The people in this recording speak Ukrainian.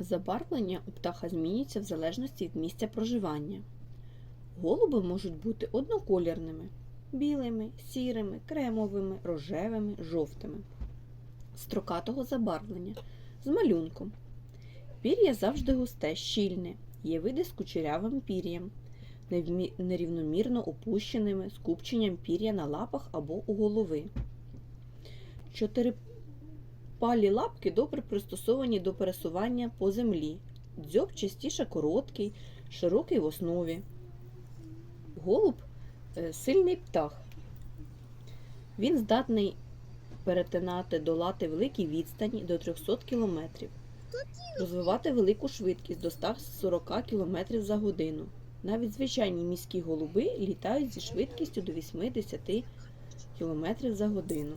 Забарвлення у птаха змінюється в залежності від місця проживання. Голуби можуть бути одноколірними білими, сірими, кремовими, рожевими, жовтими. Строкатого забарвлення з малюнком. Пір'я завжди густе, щільне, є види з кучерявим пір'ям, нерівномірно опущеними, скупченням пір'я на лапах або у голови. Чотирипалі лапки добре пристосовані до пересування по землі. Дзьоб частіше короткий, широкий в основі. Голуб е, сильний птах. Він здатний перетинати, долати великі відстані до 300 км, розвивати велику швидкість до 140 км за годину. Навіть звичайні міські голуби літають зі швидкістю до 80 км за годину.